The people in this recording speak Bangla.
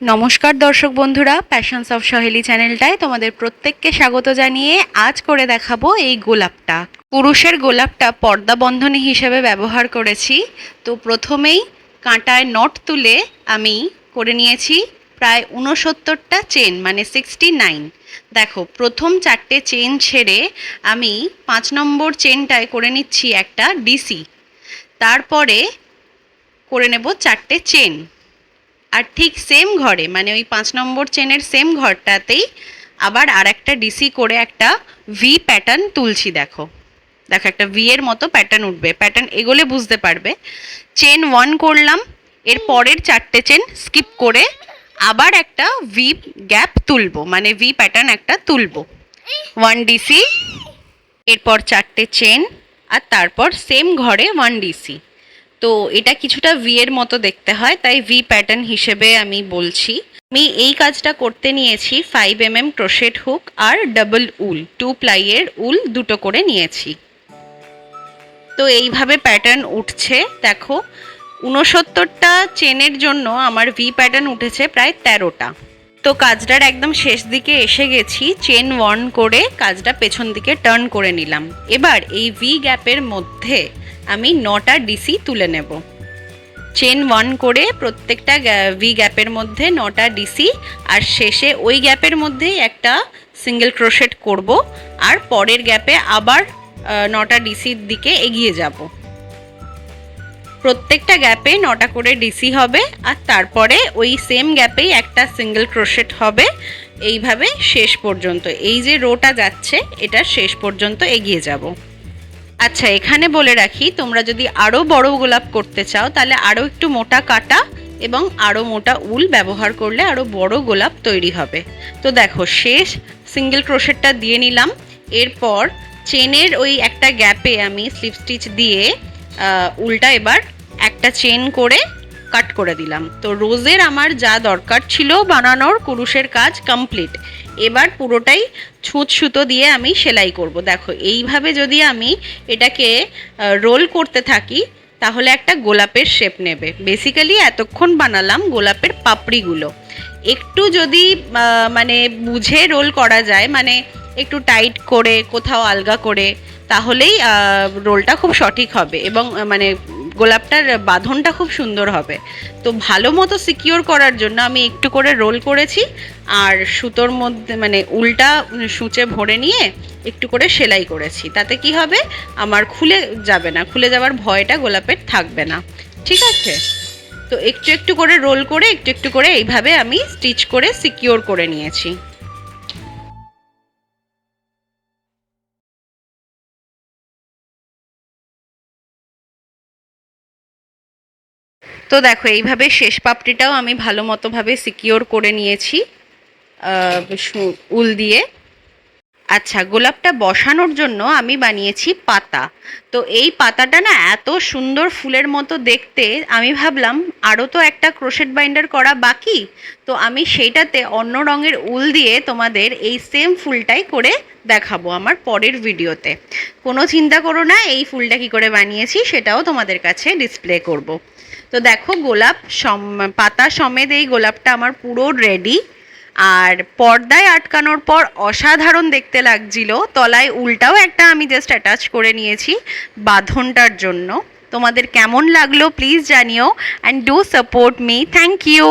নমস্কার দর্শক বন্ধুরা প্যাশনস অফ সহেলি চ্যানেলটায় তোমাদের প্রত্যেককে স্বাগত জানিয়ে আজ করে দেখাবো এই গোলাপটা। পুরুষের গোলাপটা পর্দা বন্ধনী হিসেবে ব্যবহার করেছি। তো প্রথমেই কাঁটায় নট তুলে আমি করে নিয়েছি প্রায় উনসত্তরটা চেন মানে সিক্সটি নাইন দেখো, প্রথম চারটে চেন ছেড়ে আমি পাঁচ নম্বর চেনটায় করে নিচ্ছি একটা ডিসি তারপরে করে নেব চারটে চেন আর ঠিক সেম ঘরে মানে ওই পাঁচ নম্বর চেনের সেম ঘরটাতেই আবার আর একটা ডিসি করে একটা ভি প্যাটার্ন তুলছি দেখো। দেখো একটা ভি এর মতো প্যাটার্ন উঠবে। প্যাটার্ন এগোলে বুঝতে পারবে। চেন ওয়ান করলাম, এর পরের চারটে চেন স্কিপ করে আবার একটা ভি গ্যাপ তুলবো মানে ভি প্যাটার্ন একটা তুলবো। ওয়ান ডিসি এরপর চারটে চেন আর তারপর সেম ঘরে ওয়ান ডিসি তো এটা কিছুটা ভি এর মতো দেখতে হয়, তাই ভি প্যাটার্ন হিসেবে আমি বলছি। আমি এই কাজটা করতে নিয়েছি five M M crochet hook আর ডাবল উল টু প্লাইয়ের উল দুটো করে নিয়েছি। তো এইভাবে প্যাটার্ন উঠছে, দেখো উনসত্তরটা চেনের জন্য আমার ভি প্যাটার্ন উঠেছে প্রায় তেরোটা। তো কাজটার একদম শেষ দিকে এসে গেছি চেন ওয়ান করে কাজটা পেছন দিকে টার্ন করে নিলাম। এবার এই ভি গ্যাপের মধ্যে আমি নটা ডিসি তুলে নেব। চেন ওয়ান করে প্রত্যেকটা ভি গ্যাপের মধ্যে নটা ডিসি আর শেষে ওই গ্যাপের মধ্যেই একটা সিঙ্গেল ক্রোশেট করব আর পরের গ্যাপে আবার নটা ডিসির দিকে এগিয়ে যাব। প্রত্যেকটা গ্যাপে নটা করে ডিসি হবে আর তারপরে ওই সেম গ্যাপেই একটা সিঙ্গেল ক্রোশেট হবে। এইভাবে শেষ পর্যন্ত, এই যে রোটা যাচ্ছে, এটা শেষ পর্যন্ত এগিয়ে যাব। আচ্ছা এখানে বলে রাখি, তোমরা যদি আরও বড় গোলাপ করতে চাও, তাহলে আরও একটু মোটা কাটা এবং আরও মোটা উল ব্যবহার করলে আরও বড় গোলাপ তৈরি হবে। তো দেখো, শেষ সিঙ্গেল ক্রোশেটটা দিয়ে নিলাম। এরপর চেনের ওই একটা গ্যাপে আমি স্লিপ স্টিচ দিয়ে উল্টা এবার একটা চেন করে কাট করে দিলাম। তো রোজের আমার যা দরকার ছিল বানানোর কুরুশের কাজ কমপ্লিট এবার পুরোটাই ছুঁচ সুতো দিয়ে আমি সেলাই করব। দেখো, এইভাবে যদি আমি এটাকে রোল করতে থাকি, তাহলে একটা গোলাপের শেপ নেবে। বেসিক্যালি এতক্ষণ বানালাম গোলাপের পাপড়িগুলো। একটু যদি মানে বুঝে রোল করা যায় মানে একটু টাইট করে, কোথাও আলগা করে, তাহলেই রোলটা খুব সঠিক হবে এবং মানে গোলাপটার বাঁধনটা খুব সুন্দর হবে। তো ভালো মতো সিকিওর করার জন্য আমি একটু করে রোল করেছি আর সুতোর মধ্যে মানে উল্টা সূচে ভরে নিয়ে একটু করে সেলাই করেছি। তাতে কি হবে? আমার খুলে যাবে না, খুলে যাওয়ার ভয়টা গোলাপের থাকবে না। ঠিক আছে? তো একটু একটু করে রোল করে একটু একটু করে এইভাবে আমি স্টিচ করে সিকিওর করে নিয়েছি। তো দেখো, এইভাবে শেষ পাপড়িটাও আমি ভালো মতোভাবে সিকিওর করে নিয়েছি উল দিয়ে। আচ্ছা গোলাপটা বসানোর জন্য আমি বানিয়েছি পাতা। তো এই পাতাটা না এত সুন্দর ফুলের মতো দেখতে, আমি ভাবলাম আরও তো একটা ক্রোশেট বাইন্ডার করা বাকি। তো আমি সেইটাতে অন্য রঙের উল দিয়ে তোমাদের এই সেম ফুলটাই করে দেখাবো আমার পরের ভিডিওতে। কোনো চিন্তা করো না, এই ফুলটা কি করে বানিয়েছি সেটাও তোমাদের কাছে ডিসপ্লে করব। তো দেখো গোলাপ সম, পাতা সমেত এই গোলাপটা আমার পুরো রেডি আর পর্দায় আটকানোর পর অসাধারণ দেখতে লাগছিল। তলায় উল্টাও একটা আমি জাস্ট অ্যাটাচ করে নিয়েছি বাঁধনটার জন্য। তোমাদের কেমন লাগল প্লিজ জানিও। And do support me thank you